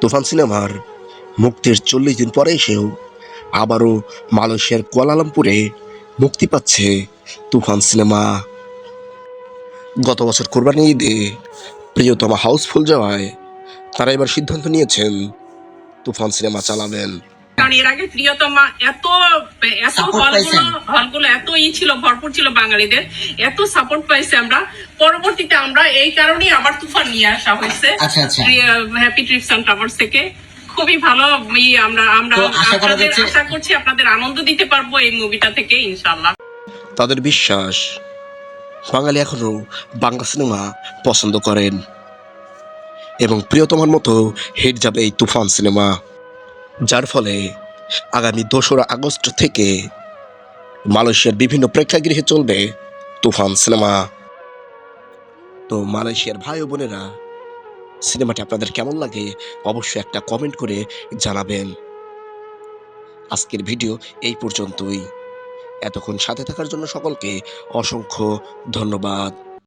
তুফান সিনেমার মুক্তির চল্লিশ দিন পরে এসেও আবারও মালয়েশিয়ার কুয়ালালামপুরে মুক্তি পাচ্ছে তুফান সিনেমা। গত বছর কোরবানি ঈদে প্রিয়তমা হাউসফুল যাওয়ায় তারা এবার সিদ্ধান্ত নিয়েছেন তুফান সিনেমা চালাবেন। কারণ এর আগে প্রিয়তমা এত এত হলগুলো হলগুলো এত ই ছিল ভরপুর ছিল বাঙালিদের। এত সাপোর্ট পাইছে আমরা। পরবর্তীতে আমরা এই কারণেই আবার তুফান নিয়ে আসা হয়েছে। হ্যাপি ট্রিপস অ্যান্ড থেকে। খুবই ভালো আমরা আমরা আপনাদের আশা করছি আপনাদের আনন্দ দিতে পারব এই মুভিটা থেকে ইনশাল্লাহ তাদের বিশ্বাস বাঙালি এখনও বাংলা সিনেমা পছন্দ করেন। এবং প্রিয়তমার মতো হিট যাবে এই তুফান সিনেমা যার ফলে আগামী দোসরা আগস্ট থেকে মালয়েশিয়ার বিভিন্ন প্রেক্ষাগৃহে চলবে তুফান সিনেমা। তো মালয়েশিয়ার ভাই বোনেরা, সিনেমাটি আপনাদের কেমন লাগে অবশ্যই একটা কমেন্ট করে জানাবেন। আজকের ভিডিও এই পর্যন্তই। এতক্ষণ সাথে থাকার জন্য সকলকে অসংখ্য ধন্যবাদ।